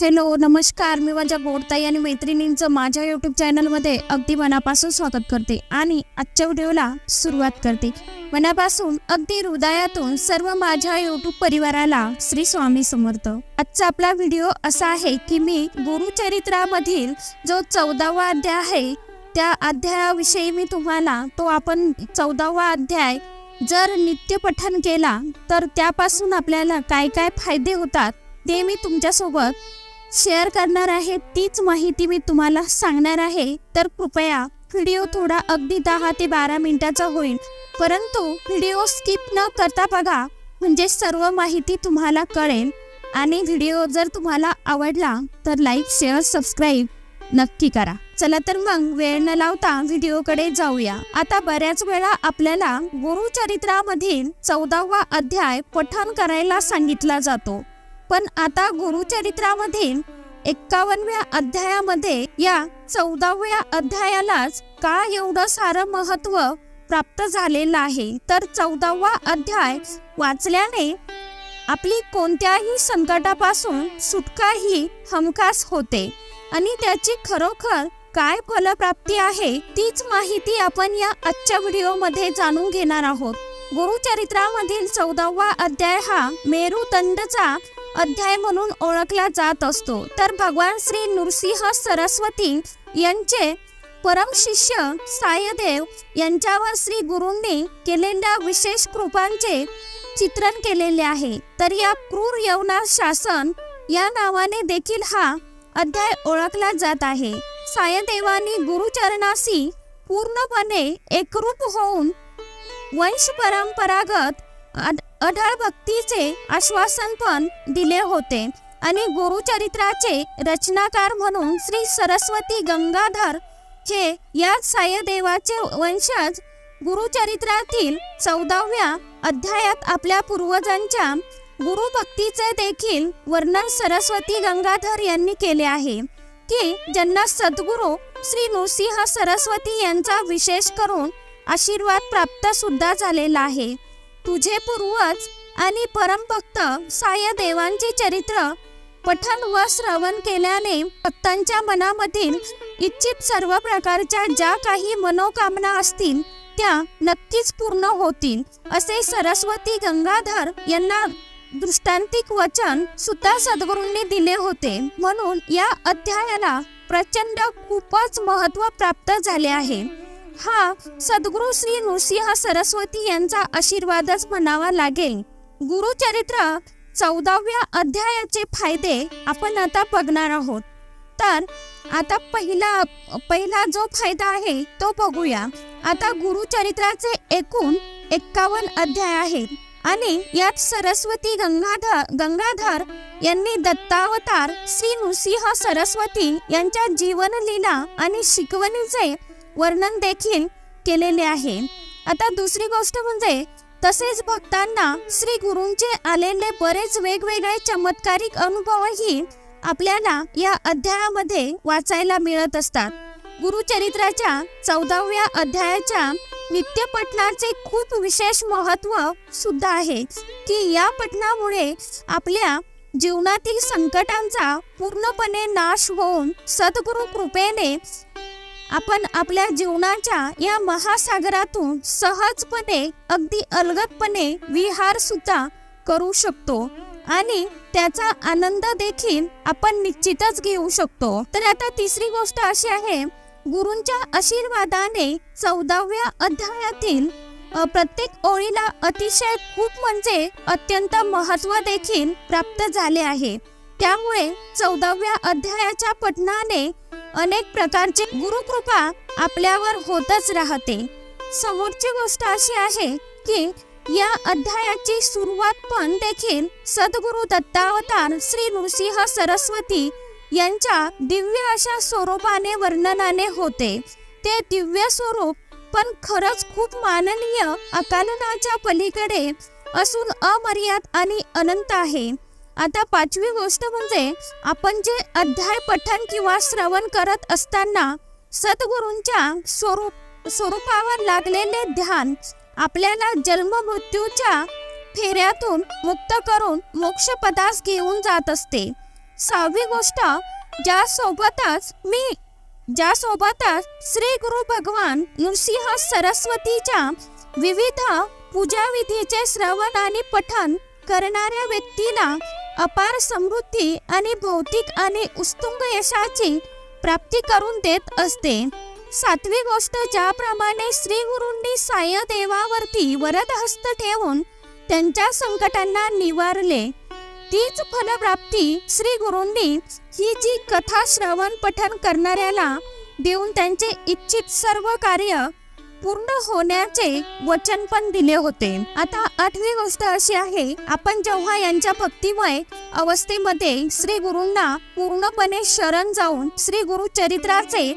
Hello नमस्कार. मी माझ्या गोडताई आणि मैत्रिणींचं माझ्या यूट्यूब चॅनलमध्ये अगदी मनापासून स्वागत करते आणि आजच्या व्हिडिओला सुरुवात करते. मनापासून अगदी हृदयातून सर्व माझ्या यूट्यूब परिवाराला श्री स्वामी समर्थ. आजचा आपला व्हिडिओ असा आहे की मी गुरुचरित्रामधील जो चौदावा अध्याय आहे त्या अध्यायाविषयी मी तुम्हाला तो आपण चौदावा अध्याय जर नित्य पठन केला तर त्यापासून आपल्याला काय काय फायदे होतात ते मी तुमच्यासोबत शेअर करणार आहे तीच माहिती मी तुम्हाला सांगणार आहे. तर कृपया व्हिडिओ थोडा अगदी दहा ते बारा मिनिटाचा होईल. परंतु व्हिडिओ स्किप न करता बघा म्हणजे सर्व माहिती तुम्हाला कळेल. आणि व्हिडिओ जर तुम्हाला आवडला तर लाईक शेअर सबस्क्राईब नक्की करा. चला तर मग वेळ न लावता व्हिडिओकडे जाऊया. आता बऱ्याच वेळा आपल्याला गुरुचरित्रामधील चौदावा अध्याय पठन करायला सांगितला जातो. पण आता गुरुचरित्रामधील एक्कावनव्या अध्यायामध्ये या चौदाव्या अध्यायालाच का एवढं सारं महत्त्व प्राप्त झालेलं आहे? तर चौदावा अध्याय वाचल्याने आपली कोणत्याही संकटापासून सुटका ही हमखास होते. आणि त्याची खरोखर काय फलप्राप्ती आहे तीच माहिती आपण या आजच्या व्हिडिओमध्ये जाणून घेणार आहोत. गुरुचरित्रामधील चौदावा अध्याय हा मेरुदंडचा अध्याय म्हणून ओळखला जात असतो. तर भगवान श्री नृसिंह सरस्वती यांचे परम शिष्य सायदेव यांच्यावर श्री गुरूंनी केलेल्या विशेष कृपांचे चित्रण केलेले आहे. तर या क्रूर यवना शासन या नावाने देखील हा अध्याय ओळखला जात आहे. सायदेवानी गुरुचरणाशी पूर्णपणे एकरूप होऊन वंश परंपरागत अढळ भक्तीचे आश्वासन पण दिले होते. आणि गुरुचरित्राचे रचनाकार म्हणून श्री सरस्वती गंगाधर हे या सायदेवाचे वंशज गुरुचरित्रातील चौदाव्या अध्यायात आपल्या पूर्वजांच्या गुरुभक्तीचे देखील वर्णन सरस्वती गंगाधर यांनी केले आहे. की ज्यांना सद्गुरू श्री नृसिंह सरस्वती यांचा विशेष करून आशीर्वाद प्राप्त सुद्धा झालेला आहे. तुझे पूर्वज आणि परमभक्त सायदेवांचे चरित्र पठन व श्रवण केल्याने भक्तांच्या मनामधील इच्छित सर्व प्रकारच्या ज्या काही मनोकामना असतील त्या नक्कीच पूर्ण होतील असे सरस्वती गंगाधर यांना दृष्टांतिक वचन सुद्धा सद्गुरूंनी दिले होते. म्हणून या अध्यायाला प्रचंड खूपच महत्त्व प्राप्त झाले आहे. हा सद्गुरू श्री नृसिंह सरस्वती यांचा आशीर्वादच म्हणावा लागेल. गुरुचरित्र चौदाव्या अध्यायाचे फायदे आपण आता बघणार आहोत. तर आता पहिला पहिला जो फायदा आहे तो बघूया. आता गुरुचरित्राचे एकूण एक्कावन्न अध्याय आहेत आणि यात सरस्वती गंगाधर गंगाधर यांनी दत्तावतार श्री नृसिंह सरस्वती यांच्या जीवनलीला आणि शिकवणीचे वर्णन देखील केलेले आहे. आता दुसरी गोष्ट म्हणजे तसेच भक्तांना श्री गुरूंचे आलेले बरेच वेगवेगळे चमत्कारिक अनुभवही आपल्याला या अध्यायामध्ये वाचायला मिळत असतात. गुरुचरित्राच्या चौदाव्या अध्यायाच्या नित्य पठणाचे खूप विशेष महत्त्व सुद्धा आहे की या पठणामुळे आपल्या जीवनातील संकटांचा पूर्णपणे नाश होऊन सद्गुरु कृपेने आपण आपल्या जीवनाच्या या महासागरातून सहजपणे अगदी अलगदपणे विहार सुद्धा करू शकतो. आणि त्याचा आनंद देखील आपण निश्चितच घेऊ शकतो. तर आता तिसरी गोष्ट अशी आहे गुरूंच्या आशीर्वादाने चौदाव्या अध्यायातील प्रत्येक ओळीला अतिशय खूप म्हणजे अत्यंत महत्त्व देखील प्राप्त झाले आहे. त्यामुळे चौदाव्या अध्यायाच्या पठणाने अनेक प्रकारचे गुरुकृपा आपल्यावर होतच राहते. समोरची गोष्ट अशी आहे की या अध्यायाची सुरुवात पण देखील सद्गुरु दत्तावतार श्री नृसिंह सरस्वती यांच्या दिव्य अशा स्वरूपाने वर्णनाने होते. ते दिव्य स्वरूप पण खरंच खूप माननीय अकालनाच्या पलीकडे असून अमर्याद आणि अनंत आहे. आता पाचवी गोष्ट म्हणजे आपण जे अध्याय पठण किंवा श्रवण करत असताना सद्गुरूंच्या स्वरूप स्वरूपावर लागलेले ध्यान आपल्याला जन्म मृत्यूच्या फेऱ्यातून मुक्त करून मोक्षपदास घेऊन जात असते. सहावी गोष्ट ज्या सोबतच मी ज्या सोबतच श्री गुरु भगवान नृसिंह सरस्वतीच्या विविध पूजाविधीचे श्रवण आणि पठण करणाऱ्या व्यक्तीला अपार समृद्धी आणि भौतिक आणि उत्तुंग यशाची प्राप्ती करून देत असते. सातवी गोष्ट ज्याप्रमाणे श्री गुरूंनी साय देवावरती वरद हस्त ठेवून त्यांच्या संकटांना निवारले तीच फलप्राप्ती श्री गुरूंनी ही जी कथा श्रवण पठन करणाऱ्याला देऊन त्यांचे इच्छित सर्व कार्य पूर्ण होण्याचे वचन पण दिले होते. आता आठवी गोष्ट अशी आहे आपण जेव्हा यांच्या भक्तिमय अवस्थेमध्ये श्री गुरूंना पूर्णपणे शरण जाऊन श्री गुरु चरित्राचे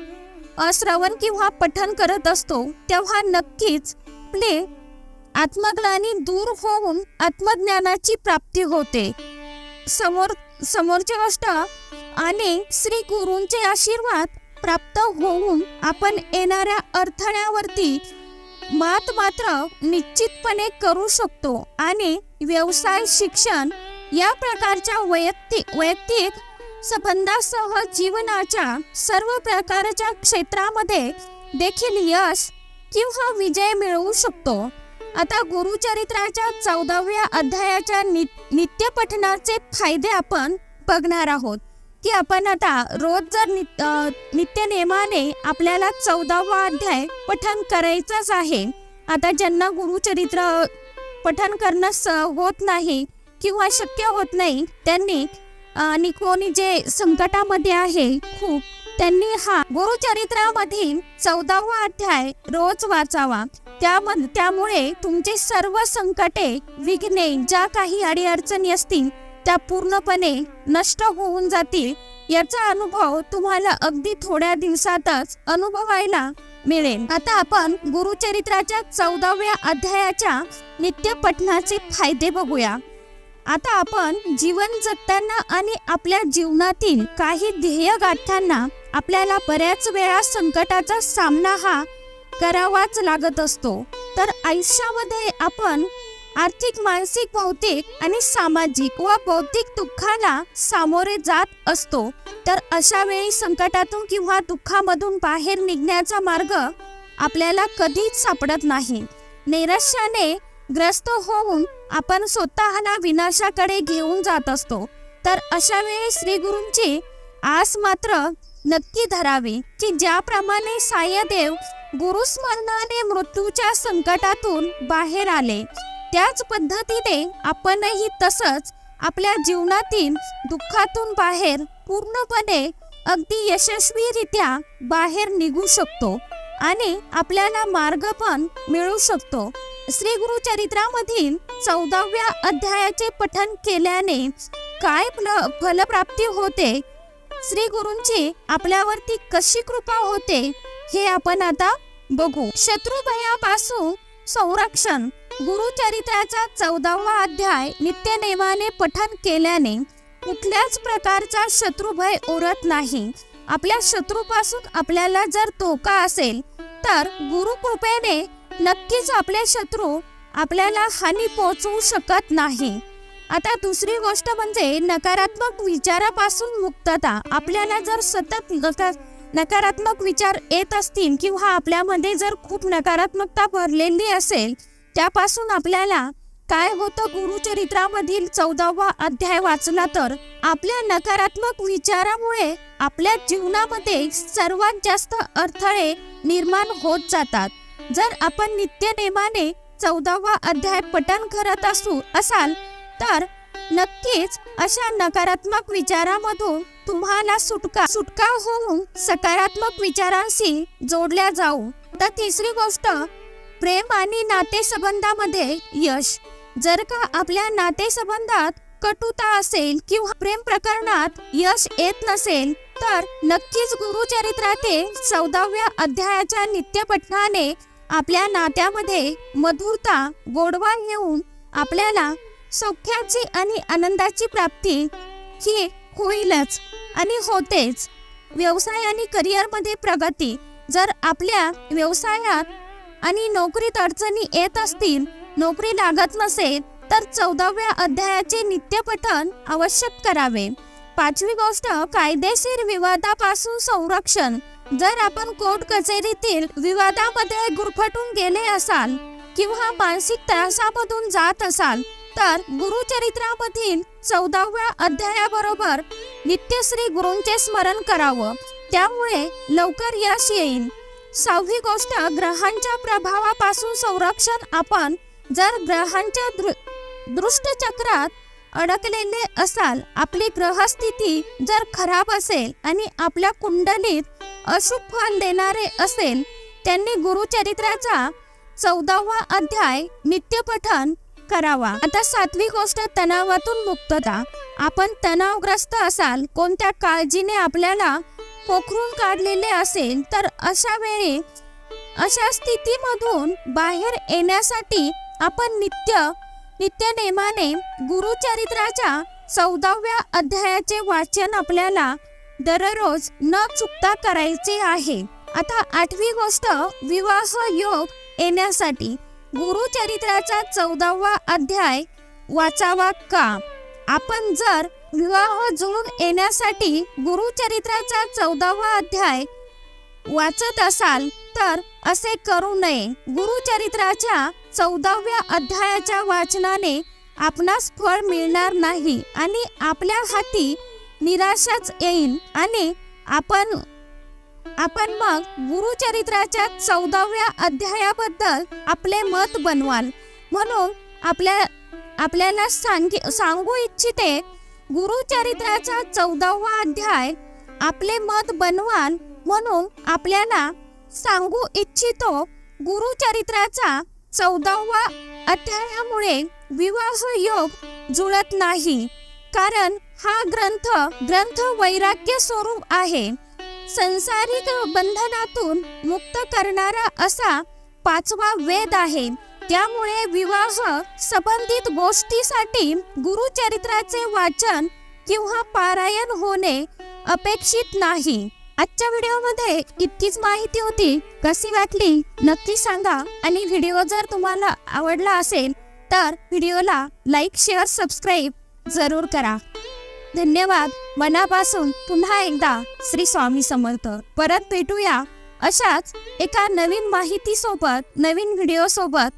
श्रवण किंवा पठन करत असतो तेव्हा नक्कीच आपले आत्मग्लानी दूर होऊन आत्मज्ञानाची प्राप्ती होते. समोर समोरची गोष्ट आणि श्री गुरूंचे आशीर्वाद प्राप्त होऊन आपण येणाऱ्या अडथळ्यावरती मात मात्र निश्चितपणे करू शकतो. आणि व्यवसाय शिक्षण या प्रकारच्या वैयक्तिक वैयक्तिक संबंधासह जीवनाच्या सर्व प्रकारच्या क्षेत्रामध्ये देखील यश किंवा विजय मिळवू शकतो. आता गुरुचरित्राच्या चौदाव्या अध्यायाच्या नि नित्यपठणाचे फायदे आपण बघणार आहोत. की आपण आता रोज जर नित- नित्य नेमाने आपल्याला चौदावा अध्याय पठण करायचंच आहे. आता ज्यांना गुरुचरित्र पठन करणं होत नाही किंवा शक्य होत नाही त्यांनी आणि कोणी जे संकटामध्ये आहे खूप त्यांनी हा गुरुचरित्रामधील चौदावा अध्याय रोज वाचावा. त्यामध्ये त्यामुळे तुमचे सर्व संकटे विघ्ने ज्या काही अडीअडचणी असतील त्या पूर्णपणे नष्ट होऊन जातील याचा अनुभव तुम्हाला अगदी थोड्या दिवसातच अनुभवायला मिळेल. आता आपण गुरुचरित्राच्या चौदाव्या अध्यायाच्या नित्य पठणाचे फायदे बघूया. आता आपण जीवन जगताना आणि आपल्या जीवनातील काही ध्येय गाठताना आपल्याला बऱ्याच वेळा संकटाचा सामना हा करावाच लागत असतो. तर आयुष्यामध्ये आपण आर्थिक मानसिक भौतिक आणि सामाजिक व बौद्धिक दुःखाला सामोरे जात असतो. तर अशा वेळी संकटातून किंवा दुःखामधून बाहेर निघण्याचा मार्ग आपल्याला कधीच सापडत नाही. नैराश्याने ग्रस्त होऊन आपण स्वतःला विनाशाकडे घेऊन जात असतो. तर अशा वेळी श्री आस मात्र नक्की धरावी की ज्याप्रमाणे सायदेव गुरुस्मरणाने मृत्यूच्या संकटातून बाहेर आले. त्याच पद्धतीने आपणही तसंच आपल्या जीवनातील दुःखातून बाहेर पूर्णपणे अगदी यशस्वीरित्या बाहेर निघू शकतो आणि आपल्याला मार्ग पण मिळू शकतो. श्री गुरु चरित्रामधील चौदाव्या अध्यायाचे पठन केल्याने काय फल फलप्राप्ती होते? श्री गुरूंची आपल्यावरती कशी कृपा होते? हे आपण आता बघू. शत्रुभयापासून संरक्षण. गुरुचरित्राचा चौदावा अध्याय नित्यनेमाने पठन केल्याने कुठल्याच प्रकारचा शत्रुभय उरत नाही. आपल्या शत्रूपासून आपल्याला जर धोका असेल तर गुरुकृपेने नक्कीच आपले शत्रू आपल्याला हानी पोहोचवू शकत नाही. आता दुसरी गोष्ट म्हणजे नकारात्मक विचारापासून मुक्तता. आपल्याला जर सतत नकारात्मक विचार येत असतील किंवा आपल्यामध्ये जर खूप नकारात्मकता भरलेली असेल त्यापासून आपल्याला काय होतं? गुरुचरित्रामधील चौदावा अध्याय वाचला तर आपल्या नकारात्मक विचारामुळे आपल्या जीवनामध्ये सर्वात जास्त अडथळे निर्माण होत जातात. जर आपण नित्य नेमाने चौदावा अध्याय पठण करत असू असाल तर नक्कीच अशा नकारात्मक विचारामधून तुम्हाला सुटका सुटका होऊन सकारात्मक विचारांशी जोडल्या जाऊ. तर तिसरी गोष्ट प्रेम आणि नातेसंबंधामध्ये यश. जर का आपल्या नातेसंबंधात कटुता असेल किंवा प्रेम प्रकरणात यश येत नसेल तर नक्कीच गुरुचरित्रातील चौदाव्या अध्यायाच्या नित्यपठणाने आपल्या नात्यामध्ये मधुरता गोडवा येऊन आपल्याला सौख्याची आणि आनंदाची प्राप्ती ही होईलच आणि होतेच. व्यवसाय आणि करिअरमध्ये प्रगती. जर आपल्या व्यवसायात आणि नोकरीत अडचणी येत असतील नोकरी लागत नसेल तर चौदाव्या अध्यायाचे नित्यपठन आवश्यक करावे. पाचवी गोष्ट कायदेशीर विवादापासून संरक्षण. जर आपण कोर्ट कचेरीतील विवादामध्ये गुरफटून गेले असाल किंवा मानसिक त्रासामधून जात असाल तर गुरुचरित्रामधील चौदाव्या अध्यायाबरोबर नित्यश्री गुरूंचे स्मरण करावं. त्यामुळे लवकर यश येईल. सहावी गोष्ट ग्रहांच्या प्रभावापासून संरक्षण आपण जर ग्रहांच्या दृ दृष्टचक्रात अडकलेले असाल आपली ग्रहस्थिती जर खराब असेल आणि आपल्या कुंडलीत अशुभ फल देणारे असेल त्यांनी गुरुचरित्राचा चौदावा अध्याय नित्यपठन करावा. आता सातवी गोष्ट तणावातून मुक्तता. आपण तणावग्रस्त असाल कोणत्या काळजीने आपल्याला पोखरून काढलेले असेल तर अशा वेळी अशा स्थितीमधून बाहेर येण्यासाठी आपण नित्य नित्य नेमाने गुरुचरित्राच्या चौदाव्या अध्यायाचे वाचन आपल्याला दररोज न चुकता करायचे आहे. आता आठवी गोष्ट विवाह योग येण्यासाठी गुरुचरित्राचा चौदावा अध्याय वाचावा का? आपण जर विवाह जुळून येण्यासाठी गुरुचरित्राचा चौदावा अध्याय वाचत असाल तर असे करू नये. गुरुचरित्राच्या चौदाव्या अध्यायाच्या वाचनाने आपणास फळ मिळणार नाही आणि आपल्या हाती निराशाच येईल आणि आपण आपण मग गुरुचरित्राच्या चौदाव्या अध्यायाबद्दल आपले मत बनवाल. म्हणून आपल्या आपल्याला सांगी सांगू इच्छिते गुरुचरित्राचा चौदावा अध्याय आपले मत बनवाल म्हणून आपल्याला सांगू इच्छितो गुरुचरित्राचा चौदावा अध्यायामुळे विवाह योग जुळत नाही. कारण हा ग्रंथ ग्रंथ वैराग्य स्वरूप आहे. संसारिक बंधनातून मुक्त करणारा असा पाचवा वेद आहे. त्यामुळे विवाह संबंधित गोष्टीसाठी गुरुचरित्राचे वाचन किंवा पारायण होणे अपेक्षित नाही. आजच्या व्हिडिओमध्ये इतकीच माहिती होती. कशी वाटली? नक्की सांगा. आणि व्हिडिओ जर तुम्हाला आवडला असेल तर व्हिडिओला लाईक शेअर सबस्क्राईब जरूर करा. धन्यवाद. मनापासून पुन्हा एकदा श्री स्वामी समर्थ. परत भेटूया अशाच एका नवीन माहिती सोबत नवीन व्हिडिओ सोबत